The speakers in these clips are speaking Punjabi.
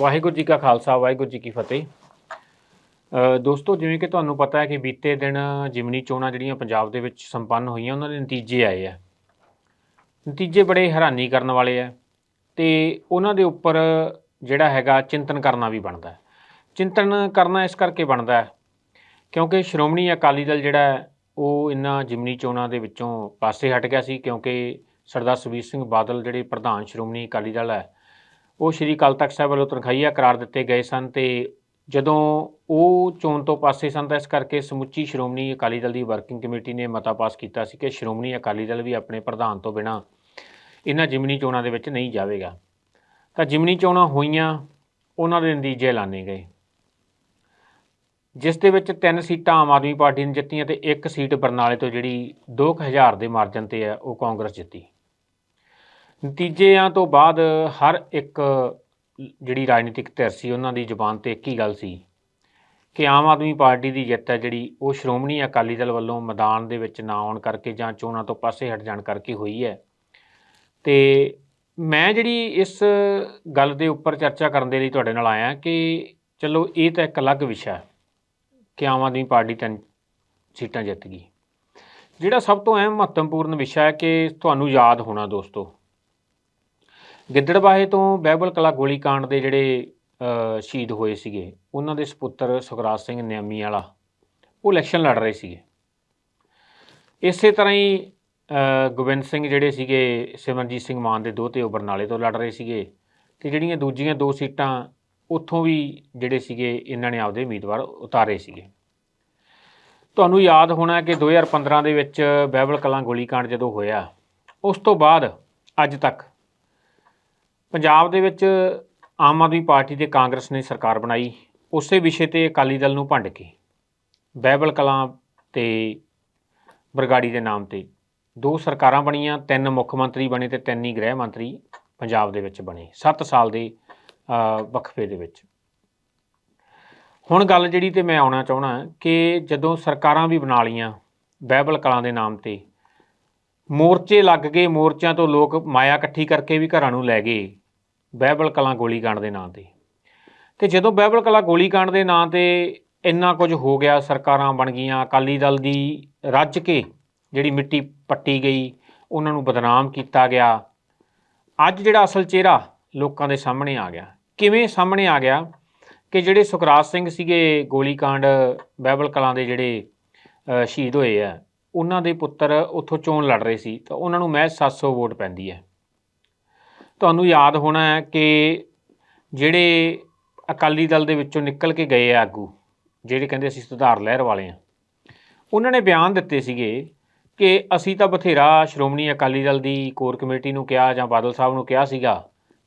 ਵਾਹਿਗੁਰੂ ਜੀ ਕਾ ਖਾਲਸਾ ਵਾਹਿਗੁਰੂ ਜੀ ਕੀ ਫਤਿਹ। ਦੋਸਤੋ ਜਿਵੇਂ ਕਿ ਤੁਹਾਨੂੰ ਪਤਾ ਹੈ ਕਿ ਬੀਤੇ ਦਿਨ ਜਿਮਨੀ ਚੋਣਾਂ ਜਿਹੜੀਆਂ ਪੰਜਾਬ ਦੇ ਵਿੱਚ ਸੰਪੰਨ ਹੋਈਆਂ ਉਹਨਾਂ ਦੇ ਨਤੀਜੇ ਆਏ ਆ। ਨਤੀਜੇ ਬੜੇ ਹੈਰਾਨੀ ਕਰਨ ਵਾਲੇ ਆ ਤੇ ਉਹਨਾਂ ਦੇ ਉੱਪਰ ਜਿਹੜਾ ਹੈਗਾ ਚਿੰਤਨ ਕਰਨਾ ਵੀ ਬਣਦਾ ਚਿੰਤਨ ਕਰਨਾ ਇਸ ਕਰਕੇ ਬਣਦਾ ਕਿਉਂਕਿ ਸ਼੍ਰੋਮਣੀ ਅਕਾਲੀ ਦਲ ਜਿਹੜਾ ਹੈ, ਉਹ ਇਨ੍ਹਾਂ ਜਿਮਨੀ ਚੋਣਾਂ ਦੇ ਵਿੱਚੋਂ ਪਾਸੇ ਹਟ ਗਿਆ ਸੀ ਕਿਉਂਕਿ ਸਰਦਾਰ ਸੁਖਬੀਰ ਸਿੰਘ ਬਾਦਲ ਜਿਹੜੇ ਪ੍ਰਧਾਨ ਸ਼੍ਰੋਮਣੀ ਅਕਾਲੀ ਦਲ ਹੈ ਉਹ ਸ਼੍ਰੀ ਅਕਾਲ ਤਖਤ ਸਾਹਿਬ ਵੱਲੋਂ ਤਨਖਾਹੀਆ ਕਰਾਰ ਦਿੱਤੇ ਗਏ ਸਨ ਤੇ ਜਦੋਂ ਉਹ ਚੋਣ ਤੋਂ ਪਾਸੇ ਸਨ ਤਾਂ ਇਸ ਕਰਕੇ ਸਮੁੱਚੀ ਸ਼੍ਰੋਮਣੀ ਅਕਾਲੀ ਦਲ ਦੀ ਵਰਕਿੰਗ ਕਮੇਟੀ ਨੇ ਮਤਾ ਪਾਸ ਕੀਤਾ ਸੀ ਕਿ ਸ਼੍ਰੋਮਣੀ ਅਕਾਲੀ ਦਲ ਵੀ ਆਪਣੇ ਪ੍ਰਧਾਨ ਤੋਂ ਬਿਨਾਂ ਇਹਨਾਂ ਜਿਮਨੀ ਚੋਣਾਂ ਦੇ ਵਿੱਚ ਨਹੀਂ ਜਾਵੇਗਾ। ਤਾਂ ਜਿਮਨੀ ਚੋਣਾਂ ਹੋਈਆਂ, ਉਹਨਾਂ ਦੇ ਨਤੀਜੇ ਐਲਾਨੇ ਗਏ। ਜਿਸ ਦੇ ਵਿੱਚ ਤਿੰਨ ਸੀਟਾਂ ਆਮ ਆਦਮੀ ਪਾਰਟੀ ਨੇ ਜਿੱਤੀਆਂ ਤੇ ਇੱਕ ਸੀਟ ਬਰਨਾਲੇ ਤੋਂ ਜਿਹੜੀ 2000 ਦੇ ਮਾਰਜਨ ਤੇ ਹੈ, ਉਹ ਕਾਂਗਰਸ ਜਿੱਤੀ। ਨਤੀਜਿਆਂ ਤੋਂ ਬਾਅਦ ਹਰ ਇੱਕ ਜਿਹੜੀ ਰਾਜਨੀਤਿਕ ਧਿਰ ਸੀ, ਉਹਨਾਂ ਦੀ ਜ਼ੁਬਾਨ ਤੇ ਇੱਕ ਹੀ ਗੱਲ ਸੀ ਕਿ ਆਮ ਆਦਮੀ ਪਾਰਟੀ ਦੀ ਜਿੱਤ ਹੈ, ਜਿਹੜੀ ਉਹ ਸ਼੍ਰੋਮਣੀ ਅਕਾਲੀ ਦਲ ਵੱਲੋਂ ਮੈਦਾਨ ਦੇ ਵਿੱਚ ਨਾ ਆਉਣ ਕਰਕੇ ਜਾਂ ਚੋਣਾਂ ਤੋਂ ਪਾਸੇ ਹਟ ਜਾਣ ਕਰਕੇ ਹੋਈ ਹੈ। ਤੇ ਮੈਂ ਜਿਹੜੀ ਇਸ ਗੱਲ ਦੇ ਉੱਪਰ ਚਰਚਾ ਕਰਨ ਦੇ ਲਈ ਤੁਹਾਡੇ ਨਾਲ ਆਇਆ ਕਿ ਚਲੋ, ਇਹ ਤਾਂ ਇੱਕ ਅਲੱਗ ਵਿਸ਼ਾ ਹੈ ਕਿ ਆਮ ਆਦਮੀ ਪਾਰਟੀ ਤਿੰਨ ਸੀਟਾਂ ਜਿੱਤ ਗਈ। ਜਿਹੜਾ ਸਭ ਤੋਂ ਅਹਿਮ ਮਹੱਤਵਪੂਰਨ ਵਿਸ਼ਾ ਹੈ ਕਿ ਤੁਹਾਨੂੰ ਯਾਦ ਹੋਣਾ ਦੋਸਤੋ ਗਿੱਦੜਵਾਹੇ ਤੋਂ ਬਹਿਬਲ ਕਲਾ ਗੋਲੀकांड ਦੇ ਜਿਹੜੇ ਸ਼ਹੀਦ ਹੋਏ ਸੀਗੇ, ਉਹਨਾਂ ਦੇ ਸੁਪੁੱਤਰ ਸੁਖਰਾਜ ਸਿੰਘ ਨਿਆਮੀ ਵਾਲਾ, ਉਹ ਇਲੈਕਸ਼ਨ ਲੜ ਰਹੇ ਸੀਗੇ। ਇਸੇ ਤਰ੍ਹਾਂ ਹੀ ਗੋਬਿੰਦ ਸਿੰਘ ਜਿਹੜੇ ਸੀਗੇ ਸਿਮਰਜੀਤ ਸਿੰਘ ਮਾਨ ਦੇ ਦੋਹਤੇ ਉਹ ਬਰਨਾਲੇ ਤੋਂ ਲੜ ਰਹੇ ਸੀਗੇ ਤੇ ਜਿਹੜੀਆਂ ਦੂਜੀਆਂ ਦੋ ਸੀਟਾਂ ਉੱਥੋਂ ਵੀ ਜਿਹੜੇ ਸੀਗੇ, ਇਹਨਾਂ ਨੇ ਆਪਦੇ ਉਮੀਦਵਾਰ ਉਤਾਰੇ ਸੀਗੇ। ਤੁਹਾਨੂੰ ਯਾਦ ਹੋਣਾ ਕਿ 2015 ਦੇ ਵਿੱਚ ਬਹਿਬਲ ਕਲਾਂ ਗੋਲੀकांड ਜਦੋਂ ਹੋਇਆ, ਉਸ ਤੋਂ ਬਾਅਦ ਅੱਜ ਤੱਕ ਪੰਜਾਬ ਦੇ ਵਿੱਚ ਆਮ ਆਦਮੀ ਪਾਰਟੀ ਤੇ ਕਾਂਗਰਸ ਨੇ ਸਰਕਾਰ ਬਣਾਈ, ਉਸੇ ਵਿਸ਼ੇ ਤੇ ਅਕਾਲੀ ਦਲ ਨੂੰ ਭੰਡ ਕੇ। ਬਹਿਬਲ ਕਲਾਂ ਤੇ ਬਰਗਾੜੀ ਦੇ ਨਾਮ ਤੇ ਦੋ ਸਰਕਾਰਾਂ ਬਣੀਆਂ, ਤਿੰਨ ਮੁੱਖ ਮੰਤਰੀ ਬਣੇ ਤੇ ਤਿੰਨ ਹੀ ਗ੍ਰਹਿ ਮੰਤਰੀ ਪੰਜਾਬ ਦੇ ਵਿੱਚ ਬਣੇ 7 ਸਾਲ ਦੇ ਵਕਫੇ ਦੇ ਵਿੱਚ। ਹੁਣ ਗੱਲ ਜਿਹੜੀ ਤੇ ਮੈਂ ਆਉਣਾ ਚਾਹਣਾ ਕਿ ਜਦੋਂ ਸਰਕਾਰਾਂ ਵੀ ਬਣਾ ਲੀਆਂ ਬਹਿਬਲ ਕਲਾਂ ਦੇ ਨਾਮ ਤੇ, ਮੋਰਚੇ ਲੱਗ ਗਏ, ਮੋਰਚਿਆਂ ਤੋਂ ਲੋਕ ਮਾਇਆ ਇਕੱਠੀ ਕਰਕੇ ਵੀ ਘਰਾਂ ਨੂੰ ਲੈ ਗਏ। ਬਹਿਬਲ ਕਲਾਂ ਗੋਲੀकांड ਦੇ ਨਾਂ ਤੇ। ਤੇ ਜਦੋਂ ਬਹਿਬਲ ਕਲਾਂ ਗੋਲੀकांड ਦੇ ਨਾਂ ਤੇ ਇੰਨਾ ਕੁਝ ਹੋ ਗਿਆ, ਸਰਕਾਰਾਂ ਬਣ ਗਈਆਂ, ਅਕਾਲੀ ਦਲ ਦੀ ਰੱਜ ਕੇ ਜਿਹੜੀ ਮਿੱਟੀ ਪੱਟੀ ਗਈ, ਉਹਨਾਂ ਨੂੰ ਬਦਨਾਮ ਕੀਤਾ ਗਿਆ। ਅੱਜ ਜਿਹੜਾ ਅਸਲ ਚਿਹਰਾ ਲੋਕਾਂ ਦੇ ਸਾਹਮਣੇ ਆ ਗਿਆ। ਕਿਵੇਂ ਸਾਹਮਣੇ ਆ ਗਿਆ ਕਿ ਜਿਹੜੇ ਸੁਖਰਾਜ ਸਿੰਘ ਸੀਗੇ ਗੋਲੀकांड ਬਹਿਬਲ ਕਲਾਂ ਦੇ ਜਿਹੜੇ ਸ਼ਹੀਦ ਹੋਏ ਆ, ਉਹਨਾਂ ਦੇ ਪੁੱਤਰ ਉੱਥੋਂ ਚੋਣ ਲੜ ਰਹੇ ਸੀ, ਤਾਂ ਉਹਨਾਂ ਨੂੰ ਮਹਿਜ 700 ਵੋਟ ਪੈਂਦੀ ਹੈ। ਤੁਹਾਨੂੰ ਯਾਦ ਹੋਣਾ ਹੈ ਕਿ ਜਿਹੜੇ ਅਕਾਲੀ ਦਲ ਦੇ ਵਿੱਚੋਂ ਨਿਕਲ ਕੇ ਗਏ ਆਗੂ, ਜਿਹੜੇ ਕਹਿੰਦੇ ਅਸੀਂ ਸੁਧਾਰ ਲਹਿਰ ਵਾਲੇ ਆ ਉਹਨਾਂ ਨੇ ਬਿਆਨ ਦਿੱਤੇ ਸੀਗੇ ਕਿ ਅਸੀਂ ਤਾਂ ਬਥੇਰਾ ਸ਼੍ਰੋਮਣੀ ਅਕਾਲੀ ਦਲ ਦੀ ਕੋਰ ਕਮੇਟੀ ਨੂੰ ਕਿਹਾ ਜਾਂ ਬਾਦਲ ਸਾਹਿਬ ਨੂੰ ਕਿਹਾ ਸੀਗਾ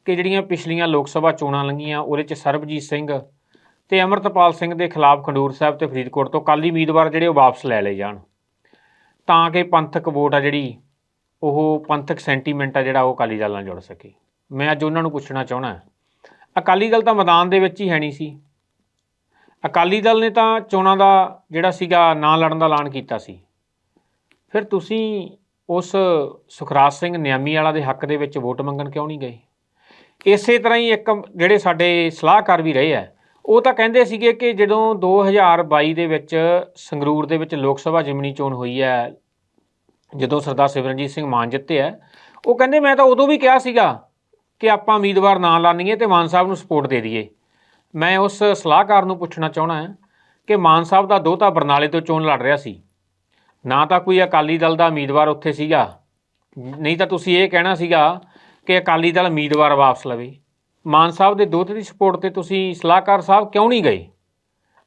ਕਿ ਜਿਹੜੀਆਂ ਪਿਛਲੀਆਂ ਲੋਕ ਸਭਾ ਚੋਣਾਂ ਲੰਘੀਆਂ, ਉਹਦੇ 'ਚ ਸਰਬਜੀਤ ਸਿੰਘ ਤੇ ਅਮਰਤਪਾਲ ਸਿੰਘ ਦੇ ਖਿਲਾਫ ਖੰਡੂਰ ਸਾਹਿਬ ਤੇ ਫਰੀਦਕੋਟ ਤੋਂ ਕਾਲੀ ਉਮੀਦਵਾਰ ਜਿਹੜੇ ਉਹ ਵਾਪਸ ਲੈ ਲਏ ਜਾਣ। ਤਾਂ ਕਿ ਪੰਥਕ ਵੋਟ ਆ ਜਿਹੜੀ, ਉਹ ਪੰਥਕ ਸੈਂਟੀਮੈਂਟ ਆ ਜਿਹੜਾ ਉਹ ਅਕਾਲੀ ਦਲ ਨਾਲ ਜੁੜ ਸਕੇ। ਮੈਂ ਅੱਜ ਉਹਨਾਂ ਨੂੰ ਪੁੱਛਣਾ ਚਾਹਣਾ ਅਕਾਲੀ ਦਲ ਤਾਂ ਮੈਦਾਨ ਦੇ ਵਿੱਚ ਹੀ ਹੈ ਨਹੀਂ ਸੀ। ਅਕਾਲੀ ਦਲ ਨੇ ਤਾਂ ਚੋਣਾਂ ਦਾ ਜਿਹੜਾ ਸੀਗਾ ਨਾਂ ਲੜਨ ਦਾ ਐਲਾਨ ਕੀਤਾ ਸੀ। ਫਿਰ ਤੁਸੀਂ ਉਸ ਸੁਖਰਾਜ ਸਿੰਘ ਨਿਆਮੀ ਵਾਲਾ ਦੇ ਹੱਕ ਦੇ ਵਿੱਚ ਵੋਟ ਮੰਗਣ ਕਿਉਂ ਨਹੀਂ ਗਏ? ਇਸੇ ਤਰ੍ਹਾਂ ਹੀ ਇੱਕ ਜਿਹੜੇ ਸਾਡੇ ਸਲਾਹਕਾਰ ਵੀ ਰਹੇ ਆ, ਉਹ ਤਾਂ ਕਹਿੰਦੇ ਸੀਗੇ ਕਿ ਜਦੋਂ 2022 ਦੇ ਵਿੱਚ ਸੰਗਰੂਰ ਦੇ ਵਿੱਚ ਲੋਕ ਸਭਾ ਜਿਮਨੀ ਚੋਣ ਹੋਈ ਹੈ, ਜਦੋਂ ਸਰਦਾਰ ਸਿਮਰਨਜੀਤ ਸਿੰਘ ਮਾਨ ਜਿੱਤੇ ਆ ਉਹ ਕਹਿੰਦੇ ਮੈਂ ਤਾਂ ਉਦੋਂ ਵੀ ਕਿਹਾ ਸੀਗਾ ਕਿ ਆਪਾਂ ਉਮੀਦਵਾਰ ਨਾ ਲਾਣੀਏ ਤੇ ਮਾਨ ਸਾਹਿਬ ਨੂੰ ਸਪੋਰਟ ਦੇ ਦਈਏ। ਮੈਂ ਉਸ ਸਲਾਹਕਾਰ ਨੂੰ ਪੁੱਛਣਾ ਚਾਹਣਾ ਹੈ ਕਿ ਮਾਨ ਸਾਹਿਬ ਦਾ ਦੋਤਾ ਬਰਨਾਲੇ ਤੋਂ ਚੋਣ ਲੜ ਰਿਹਾ ਸੀ। ਨਾ ਤਾਂ ਕੋਈ ਅਕਾਲੀ ਦਲ ਦਾ ਉਮੀਦਵਾਰ ਉੱਥੇ ਸੀਗਾ। ਨਹੀਂ ਤਾਂ ਤੁਸੀਂ ਇਹ ਕਹਿਣਾ ਸੀਗਾ ਕਿ ਅਕਾਲੀ ਦਲ ਉਮੀਦਵਾਰ ਵਾਪਸ ਲਵੇ। ਮਾਨ ਸਾਹਿਬ ਦੇ ਦੋਤੇ ਦੀ ਸਪੋਰਟ ਤੇ ਤੁਸੀਂ ਸਲਾਹਕਾਰ ਸਾਹਿਬ ਕਿਉਂ ਨਹੀਂ ਗਏ?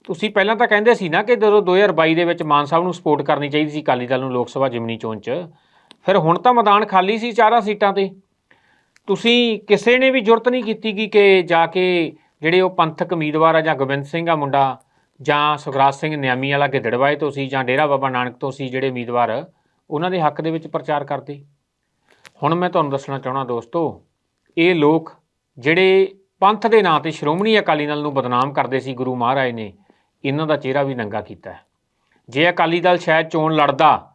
ਤੁਸੀਂ ਪਹਿਲਾਂ ਤਾਂ ਕਹਿੰਦੇ ਸੀ ਨਾ ਕਿ ਜਦੋਂ 2022 ਦੇ ਵਿੱਚ ਮਾਨ ਸਾਹਿਬ ਨੂੰ ਸਪੋਰਟ ਕਰਨੀ ਚਾਹੀਦੀ ਸੀ ਅਕਾਲੀ ਦਲ ਨੂੰ ਲੋਕ ਸਭਾ ਜਿਮਨੀ ਚੋਣ 'ਚ, ਫਿਰ ਹੁਣ ਤਾਂ ਮੈਦਾਨ ਖਾਲੀ ਸੀ ਚਾਰਾਂ ਸੀਟਾਂ ਤੇ। ਤੁਸੀਂ ਕਿਸੇ ਨੇ ਵੀ ਜੁਰਤ ਨਹੀਂ ਕੀਤੀ ਗੀ ਕਿ ਜਾ ਕੇ ਜਿਹੜੇ ਉਹ ਪੰਥਕ ਉਮੀਦਵਾਰ ਆ ਜਾਂ ਗੋਬਿੰਦ ਸਿੰਘ ਆ ਮੁੰਡਾ, ਜਾਂ ਸੁਖਰਾਜ ਸਿੰਘ ਨਿਆਮੀ ਵਾਲਾ ਗਿੱਦੜਵਾਏ ਤੋਂ ਸੀ, ਜਾਂ ਡੇਰਾ ਬਾਬਾ ਨਾਨਕ ਤੋਂ ਸੀ ਜਿਹੜੇ ਉਮੀਦਵਾਰ, ਉਹਨਾਂ ਦੇ ਹੱਕ ਦੇ ਵਿੱਚ ਪ੍ਰਚਾਰ ਕਰਦੇ। ਹੁਣ ਮੈਂ ਤੁਹਾਨੂੰ ਦੱਸਣਾ ਚਾਹਣਾ ਦੋਸਤੋ, ਇਹ ਲੋਕ ਜਿਹੜੇ ਪੰਥ ਦੇ ਨਾਂ ਤੇ ਸ਼੍ਰੋਮਣੀ ਅਕਾਲੀ ਦਲ ਨੂੰ ਬਦਨਾਮ ਕਰਦੇ ਸੀ ਗੁਰੂ ਮਹਾਰਾਜ ਨੇ, ਇਹਨਾਂ ਦਾ ਚਿਹਰਾ ਵੀ ਨੰਗਾ ਕੀਤਾ ਹੈ। ਜੇ ਅਕਾਲੀ ਦਲ ਸ਼ਾਇਦ ਚੋਣ ਲੜਦਾ,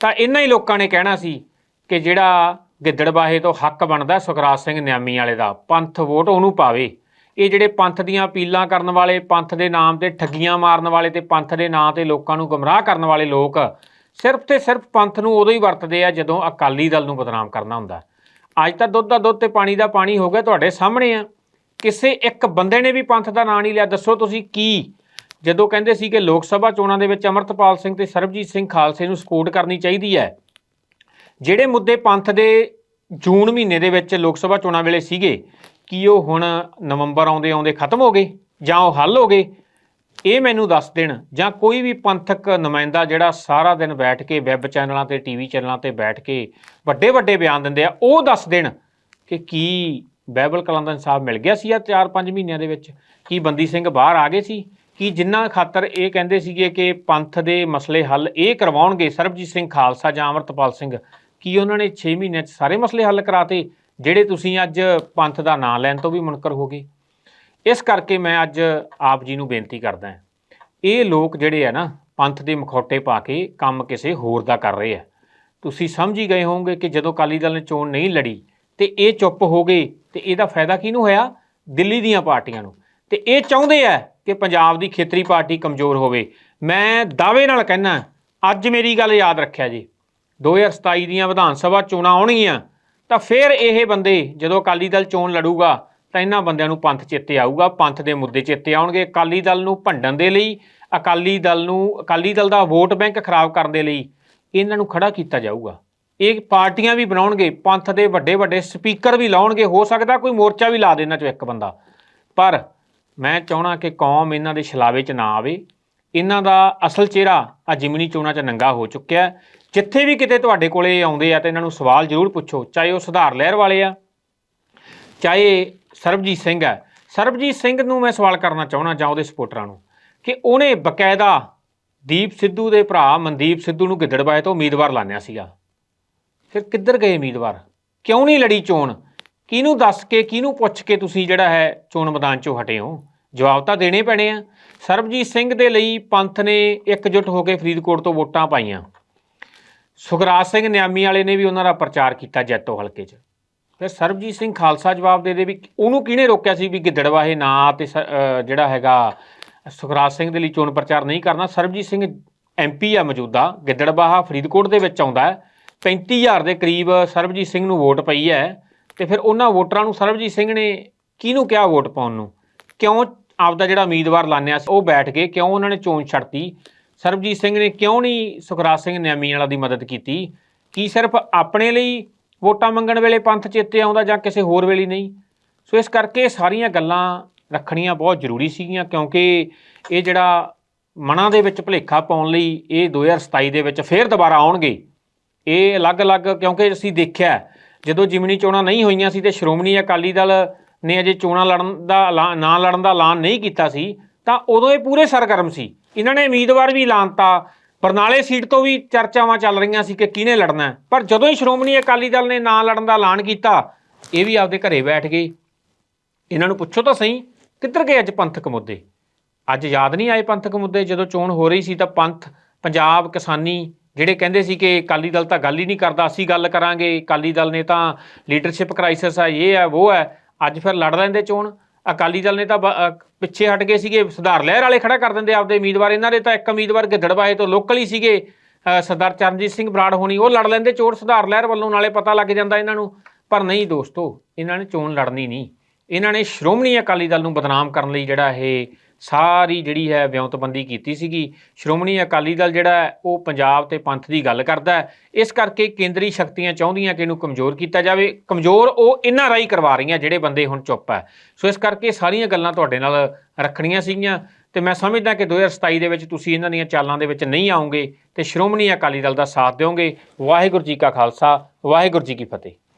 ਤਾਂ ਇਹਨਾਂ ਹੀ ਲੋਕਾਂ ਨੇ ਕਹਿਣਾ ਸੀ ਕਿ ਜਿਹੜਾ ਗਿੱਦੜਬਾਹੇ ਤੋਂ ਹੱਕ ਬਣਦਾ ਸੁਖਰਾਜ ਸਿੰਘ ਨਿਆਮੀ ਵਾਲੇ ਦਾ, ਪੰਥ ਵੋਟ ਉਹਨੂੰ ਪਾਵੇ। ਇਹ ਜਿਹੜੇ ਪੰਥ ਦੀਆਂ ਅਪੀਲਾਂ ਕਰਨ ਵਾਲੇ, ਪੰਥ ਦੇ ਨਾਮ ਤੇ ਠੱਗੀਆਂ ਮਾਰਨ ਵਾਲੇ ਤੇ ਪੰਥ ਦੇ ਨਾਂ ਤੇ ਲੋਕਾਂ ਨੂੰ ਗਮਰਾਹ ਕਰਨ ਵਾਲੇ ਲੋਕ, ਸਿਰਫ ਤੇ ਸਿਰਫ ਪੰਥ ਨੂੰ ਉਦੋਂ ਹੀ ਵਰਤਦੇ ਆ ਜਦੋਂ ਅਕਾਲੀ ਦਲ ਨੂੰ ਬਦਨਾਮ ਕਰਨਾ ਹੁੰਦਾ। ਅੱਜ ਤਾਂ ਦੁੱਧ ਦਾ ਦੁੱਧ ਤੇ ਪਾਣੀ ਦਾ ਪਾਣੀ ਹੋ ਗਿਆ ਤੁਹਾਡੇ ਸਾਹਮਣੇ ਆ। ਕਿਸੇ ਇੱਕ ਬੰਦੇ ਨੇ ਵੀ ਪੰਥ ਦਾ ਨਾਂ ਨਹੀਂ ਲਿਆ, ਦੱਸੋ ਤੁਸੀਂ ਕੀ? ਜਦੋਂ ਕਹਿੰਦੇ ਸੀ ਕਿ ਲੋਕ ਸਭਾ ਚੋਣਾਂ ਦੇ ਵਿੱਚ ਅਮਰਤਪਾਲ ਸਿੰਘ ਤੇ ਸਰਬਜੀਤ ਸਿੰਘ ਖਾਲਸੇ ਨੂੰ ਸਪੋਰਟ ਕਰਨੀ ਚਾਹੀਦੀ ਹੈ ਜਿਹੜੇ ਮੁੱਦੇ ਪੰਥ ਦੇ ਜੂਨ ਮਹੀਨੇ ਦੇ ਵਿੱਚ ਲੋਕ ਸਭਾ ਚੋਣਾਂ ਵੇਲੇ ਸੀਗੇ, ਕੀ ਉਹ ਹੁਣ ਨਵੰਬਰ ਆਉਂਦੇ ਆਉਂਦੇ ਖਤਮ ਹੋ ਗਏ ਜਾਂ ਉਹ ਹੱਲ ਹੋ ਗਏ? ਇਹ ਮੈਨੂੰ ਦੱਸ ਦੇਣ ਜਾਂ ਕੋਈ ਵੀ ਪੰਥਕ ਨੁਮਾਇੰਦਾ ਜਿਹੜਾ ਸਾਰਾ ਦਿਨ ਬੈਠ ਕੇ ਵੈਬ ਚੈਨਲਾਂ ਤੇ ਟੀਵੀ ਚੈਨਲਾਂ ਤੇ ਬੈਠ ਕੇ ਵੱਡੇ ਵੱਡੇ ਬਿਆਨ ਦਿੰਦੇ ਆ, ਉਹ ਦੱਸ ਦੇਣ ਕਿ ਕੀ ਬਾਈਬਲ ਕਲਾਂ ਦਾ ਇਨਸਾਫ ਮਿਲ ਗਿਆ ਸੀ ਆ 4-5 ਮਹੀਨਿਆਂ ਦੇ ਵਿੱਚ? ਕੀ ਬੰਦੀ ਸਿੰਘ ਬਾਹਰ ਆ ਗਏ ਸੀ? ਕਿ ਜਿੰਨਾ ਖਾਤਰ ਇਹ ਕਹਿੰਦੇ ਸੀਗੇ ਕਿ ਪੰਥ ਦੇ ਮਸਲੇ ਹੱਲ ਇਹ ਕਰਵਾਉਣਗੇ? ਸਰਬਜੀਤ ਸਿੰਘ ਖਾਲਸਾ ਜਾਂ ਅਮਰਤਪਾਲ ਸਿੰਘ ਕੀ ਉਹਨਾਂ ਨੇ 6 ਮਹੀਨਿਆਂ 'ਚ ਸਾਰੇ ਮਸਲੇ ਹੱਲ ਕਰਾਤੇ, ਜਿਹੜੇ ਤੁਸੀਂ ਅੱਜ ਪੰਥ ਦਾ ਨਾਂ ਲੈਣ ਤੋਂ ਵੀ ਮੁਨਕਰ ਹੋ ਗਏ? ਇਸ ਕਰਕੇ ਮੈਂ ਅੱਜ ਆਪ ਜੀ ਨੂੰ ਬੇਨਤੀ ਕਰਦਾ ਹਾਂ। ਇਹ ਲੋਕ ਜਿਹੜੇ ਆ ਨਾ, ਪੰਥ ਦੇ ਮਖੌਟੇ ਪਾ ਕੇ ਕੰਮ ਕਿਸੇ ਹੋਰ ਦਾ ਕਰ ਰਹੇ ਆ। ਤੁਸੀਂ ਸਮਝ ਹੀ ਗਏ ਹੋਵੋਗੇ ਕਿ ਜਦੋਂ ਅਕਾਲੀ ਦਲ ਨੇ ਚੋਣ ਨਹੀਂ ਲੜੀ, ਤੇ ਇਹ ਚੁੱਪ ਹੋ ਗਏ, ਤੇ ਇਹਦਾ ਫਾਇਦਾ ਕਿਹਨੂੰ ਹੋਇਆ? ਦਿੱਲੀ ਦੀਆਂ ਪਾਰਟੀਆਂ ਨੂੰ। ਤੇ ਇਹ ਚਾਹੁੰਦੇ ਆ ਕਿ ਪੰਜਾਬ ਦੀ ਖੇਤਰੀ ਪਾਰਟੀ ਕਮਜ਼ੋਰ ਹੋਵੇ। ਮੈਂ ਦਾਅਵੇ ਨਾਲ ਕਹਿਣਾ ਅੱਜ ਮੇਰੀ ਗੱਲ ਯਾਦ ਰੱਖਿਆ ਜੀ। 2027 ਦੀਆਂ ਵਿਧਾਨ ਸਭਾ ਚੋਣਾਂ ਆਉਣਗੀਆਂ, ਤਾਂ ਫਿਰ ਇਹ ਬੰਦੇ ਜਦੋਂ ਅਕਾਲੀ ਦਲ ਚੋਣ ਲੜੂਗਾ, ਤਾਂ ਇਹਨਾਂ ਬੰਦਿਆਂ ਨੂੰ ਪੰਥ ਚੇਤੇ ਆਊਗਾ, ਪੰਥ ਦੇ ਮੁੱਦੇ ਚੇਤੇ ਆਉਣਗੇ। ਅਕਾਲੀ ਦਲ ਨੂੰ ਭੰਡਣ ਦੇ ਲਈ, ਅਕਾਲੀ ਦਲ ਨੂੰ, ਅਕਾਲੀ ਦਲ ਦਾ ਵੋਟ ਬੈਂਕ ਖਰਾਬ ਕਰਨ ਦੇ ਲਈ ਇਹਨਾਂ ਨੂੰ ਖੜਾ ਕੀਤਾ ਜਾਊਗਾ। ਇਹ ਪਾਰਟੀਆਂ ਵੀ ਬਣਾਉਣਗੇ, ਪੰਥ ਦੇ ਵੱਡੇ ਵੱਡੇ ਸਪੀਕਰ ਵੀ ਲਾਉਣਗੇ, ਹੋ ਸਕਦਾ ਕੋਈ ਮੋਰਚਾ ਵੀ ਲਾ ਦੇ ਇਹਨਾਂ ਚੋਂ ਇੱਕ ਬੰਦਾ। ਪਰ ਮੈਂ ਚਾਹਣਾ ਕਿ ਕੌਮ ਇਹਨਾਂ ਦੇ ਛਲਾਵੇ 'ਚ ਨਾ ਆਵੇ। ਇਹਨਾਂ ਦਾ ਅਸਲ ਚਿਹਰਾ ਆ ਜਿਮਨੀ ਚੋਣਾਂ 'ਚ ਨੰਗਾ ਹੋ ਚੁੱਕਿਆ। ਜਿੱਥੇ ਵੀ ਕਿਤੇ ਤੁਹਾਡੇ ਕੋਲੇ ਆਉਂਦੇ ਆ ਤਾਂ ਇਹਨਾਂ ਨੂੰ ਸਵਾਲ ਜ਼ਰੂਰ ਪੁੱਛੋ, ਚਾਹੇ ਉਹ ਸੁਧਾਰ ਲਹਿਰ ਵਾਲੇ ਆ, ਚਾਹੇ ਸਰਬਜੀਤ ਸਿੰਘ ਆ। ਸਰਬਜੀਤ ਸਿੰਘ ਨੂੰ ਮੈਂ ਸਵਾਲ ਕਰਨਾ ਚਾਹਣਾ ਜਾਂ ਉਹਦੇ ਸਪੋਰਟਰਾਂ ਨੂੰ ਕਿ ਉਹਨੇ ਬਕਾਇਦਾ ਦੀਪ ਸਿੱਧੂ ਦੇ ਭਰਾ ਮਨਦੀਪ ਸਿੱਧੂ ਨੂੰ ਗਿੱਦੜਬਾਏ ਤੋਂ ਉਮੀਦਵਾਰ ਲਾਣਿਆ ਸੀਗਾ। ਫਿਰ ਕਿੱਧਰ ਗਏ ਉਮੀਦਵਾਰ? ਕਿਉਂ ਨਹੀਂ ਲੜੀ ਚੋਣ? ਕਿਹਨੂੰ ਦੱਸ ਕੇ, ਕਿਹਨੂੰ ਪੁੱਛ ਕੇ ਤੁਸੀਂ ਜਿਹੜਾ ਹੈ ਚੋਣ ਮੈਦਾਨ ਚੋਂ ਹਟੇ ਹੋ? ਜਵਾਬ ਤਾਂ ਦੇਣੇ ਪੈਣੇ ਆ। ਸਰਬਜੀਤ ਸਿੰਘ ਦੇ ਲਈ ਪੰਥ ਨੇ ਇਕਜੁੱਟ ਹੋ ਕੇ ਫਰੀਦਕੋਟ ਤੋਂ ਵੋਟਾਂ ਪਾਈਆਂ। ਸੁਖਰਾਜ ਸਿੰਘ ਨਿਆਮੀ ਵਾਲੇ ਨੇ ਵੀ ਉਹਨਾਂ ਦਾ ਪ੍ਰਚਾਰ ਕੀਤਾ ਜੈਤੋ ਹਲਕੇ 'ਚ। ਫਿਰ ਸਰਬਜੀਤ ਸਿੰਘ ਖਾਲਸਾ ਜਵਾਬ ਦੇ ਦੇ ਵੀ ਉਹਨੂੰ ਕਿਹਨੇ ਰੋਕਿਆ ਸੀ ਵੀ ਗਿੱਦੜਵਾਹੇ ਨਾ ਤੇ ਸ- ਜਿਹੜਾ ਹੈਗਾ ਸੁਖਰਾਜ ਸਿੰਘ ਦੇ ਲਈ ਚੋਣ ਪ੍ਰਚਾਰ ਨਹੀਂ ਕਰਨਾ? ਸਰਬਜੀਤ ਸਿੰਘ ਐਮਪੀ ਆ ਮੌਜੂਦਾ ਗਿੱਦੜਬਾਹਾ ਫਰੀਦਕੋਟ ਦੇ ਵਿੱਚ ਆਉਂਦਾ ਹੈ। 35000 ਦੇ ਕਰੀਬ ਸਰਬਜੀਤ ਸਿੰਘ ਨੂੰ ਵੋਟ ਪਈ ਹੈ ਤੇ ਫਿਰ ਉਹਨਾਂ ਵੋਟਰਾਂ ਨੂੰ ਸਰਬਜੀਤ ਸਿੰਘ ਨੇ ਕਿਹਨੂੰ ਕਿਹਾ ਵੋਟ ਪਾਉਣ ਨੂੰ? ਕਿਉਂ ਆਪਦਾ ਜਿਹੜਾ ਉਮੀਦਵਾਰ ਲਾਣਿਆ ਸੀ ਉਹ ਬੈਠ ਗਏ, ਕਿਉਂ ਉਹਨਾਂ ਨੇ ਚੋਣ ਛੱਡਤੀ? ਸਰਬਜੀਤ ਸਿੰਘ ਨੇ ਕਿਉਂ ਨਹੀਂ ਸੁਖਰਾਜ ਸਿੰਘ ਨਿਆਮੀ ਵਾਲਾ ਦੀ ਮਦਦ ਕੀਤੀ? ਕੀ ਸਿਰਫ ਆਪਣੇ ਲਈ ਵੋਟਾਂ ਮੰਗਣ ਵੇਲੇ ਪੰਥ ਚੇਤੇ ਆਉਂਦਾ ਜਾਂ ਕਿਸੇ ਹੋਰ ਵੇਲੇ ਨਹੀਂ? ਸੋ ਇਸ ਕਰਕੇ ਸਾਰੀਆਂ ਗੱਲਾਂ ਰੱਖਣੀਆਂ ਬਹੁਤ ਜ਼ਰੂਰੀ ਸੀਗੀਆਂ ਕਿਉਂਕਿ ਇਹ ਜਿਹੜਾ ਮਨਾਂ ਦੇ ਵਿੱਚ ਭੁਲੇਖਾ ਪਾਉਣ ਲਈ ਇਹ 2027 ਦੇ ਵਿੱਚ ਫੇਰ ਦੁਬਾਰਾ ਆਉਣਗੇ। ਇਹ ਅਲੱਗ-ਅਲੱਗ ਕਿਉਂਕਿ ਅਸੀਂ ਦੇਖਿਆ ਜਦੋਂ ਜਿਮਨੀ ਚੋਣਾਂ ਨਹੀਂ ਹੋਈਆਂ ਸੀ ਤੇ ਸ਼੍ਰੋਮਣੀ ਅਕਾਲੀ ਦਲ ਨੇ ਅਜੇ ਚੋਣਾਂ ਲੜਨ ਦਾ ਐਲਾਨ- ਨਾ ਲੜਨ ਦਾ ਐਲਾਨ ਨਹੀਂ ਕੀਤਾ ਸੀ, ਤਾਂ ਉਦੋਂ ਇਹ ਪੂਰੇ ਸਰਗਰਮ ਸੀ। ਇਹਨਾਂ ਨੇ ਉਮੀਦਵਾਰ ਵੀ ਐਲਾਨਤਾ ਬਰਨਾਲੇ ਸੀਟ ਤੋਂ ਵੀ ਚਰਚਾਵਾਂ ਚੱਲ ਰਹੀਆਂ ਸੀ ਕਿ ਕਿਹਨੇ ਲੜਨਾ ਪਰ ਜਦੋਂ ਹੀ ਸ਼੍ਰੋਮਣੀ ਅਕਾਲੀ ਦਲ ਨੇ ਨਾ ਲੜਨ ਦਾ ਐਲਾਨ ਕੀਤਾ, ਇਹ ਵੀ ਆਪਦੇ ਘਰੇ ਬੈਠ ਗਏ। ਇਹਨਾਂ ਨੂੰ ਪੁੱਛੋ ਤਾਂ ਸਹੀ, ਕਿੱਧਰ ਗਏ ਅੱਜ ਪੰਥਕ ਮੁੱਦੇ? ਅੱਜ ਯਾਦ ਨਹੀਂ ਆਏ ਪੰਥਕ ਮੁੱਦੇ? ਜਦੋਂ ਚੋਣ ਹੋ ਰਹੀ ਸੀ ਤਾਂ ਪੰਥ, ਪੰਜਾਬ, ਕਿਸਾਨੀ ਜਿਹੜੇ ਕਹਿੰਦੇ ਸੀ ਕਿ ਅਕਾਲੀ ਦਲ ਤਾਂ ਗੱਲ ਹੀ ਨਹੀਂ ਕਰਦਾ, ਅਸੀਂ ਗੱਲ ਕਰਾਂਗੇ, ਅਕਾਲੀ ਦਲ ਨੇ ਤਾਂ ਲੀਡਰਸ਼ਿਪ ਕ੍ਰਾਈਸਿਸ ਆ, ਇਹ ਹੈ ਉਹ ਹੈ ਅੱਜ ਫਿਰ ਲੜ ਲੈਂਦੇ ਚੋਣ। ਅਕਾਲੀ ਦਲ ਨੇ ਤਾਂ ਬ- ਪਿੱਛੇ ਹਟ ਗਏ ਸੀਗੇ, ਸੁਧਾਰ ਲਹਿਰ ਵਾਲੇ ਖੜਾ ਕਰ ਦਿੰਦੇ ਆਪਦੇ ਉਮੀਦਵਾਰ, ਇਹਨਾਂ ਦੇ ਤਾਂ ਇੱਕ ਉਮੀਦਵਾਰ ਗਿੱਦੜਬਾਏ ਤੋਂ ਲੋਕਲ ਹੀ ਸੀਗੇ ਸਰਦਾਰ ਚਰਨਜੀਤ ਸਿੰਘ ਬਰਾੜ ਹੋਣੀ, ਉਹ ਲੜ ਲੈਂਦੇ ਚੋਣ ਸੁਧਾਰ ਲਹਿਰ ਵੱਲੋਂ, ਨਾਲੇ ਪਤਾ ਲੱਗ ਜਾਂਦਾ ਇਹਨਾਂ ਨੂੰ, ਪਰ ਨਹੀਂ ਦੋਸਤੋ, ਇਹਨਾਂ ਨੇ ਚੋਣ ਲੜਨੀ ਨਹੀਂ। ਇਹਨਾਂ ਨੇ ਸ਼੍ਰੋਮਣੀ ਅਕਾਲੀ ਦਲ ਨੂੰ ਬਦਨਾਮ ਕਰਨ ਲਈ ਜਿਹੜਾ ਇਹ ਸਾਰੀ ਜਿਹੜੀ ਹੈ ਵਿਉਂਤਬੰਦੀ ਕੀਤੀ ਸੀਗੀ। ਸ਼੍ਰੋਮਣੀ ਅਕਾਲੀ ਦਲ ਜਿਹੜਾ ਉਹ ਪੰਜਾਬ ਤੇ ਪੰਥ ਦੀ ਗੱਲ ਕਰਦਾ ਇਸ ਕਰਕੇ ਕੇਂਦਰੀ ਸ਼ਕਤੀਆਂ ਚਾਹੁੰਦੀਆਂ ਕਿ ਇਹਨੂੰ ਕਮਜ਼ੋਰ ਕੀਤਾ ਜਾਵੇ। ਕਮਜ਼ੋਰ ਉਹ ਇਹਨਾਂ ਰਾਹੀਂ ਕਰਵਾ ਰਹੀਆਂ ਜਿਹੜੇ ਬੰਦੇ ਹੁਣ ਚੁੱਪ ਹੈ। ਸੋ ਇਸ ਕਰਕੇ ਸਾਰੀਆਂ ਗੱਲਾਂ ਤੁਹਾਡੇ ਨਾਲ ਰੱਖਣੀਆਂ ਸੀਗੀਆਂ ਤੇ ਮੈਂ ਸਮਝਦਾ ਕਿ 2027 ਦੇ ਵਿੱਚ ਤੁਸੀਂ ਇਹਨਾਂ ਦੀਆਂ ਚਾਲਾਂ ਦੇ ਵਿੱਚ ਨਹੀਂ ਆਉਂਗੇ ਤੇ ਸ਼੍ਰੋਮਣੀ ਅਕਾਲੀ ਦਲ ਦਾ ਸਾਥ ਦਿਓਗੇ। ਵਾਹਿਗੁਰੂ ਜੀ ਕਾ ਖਾਲਸਾ, ਵਾਹਿਗੁਰੂ ਜੀ ਕੀ ਫਤਿਹ।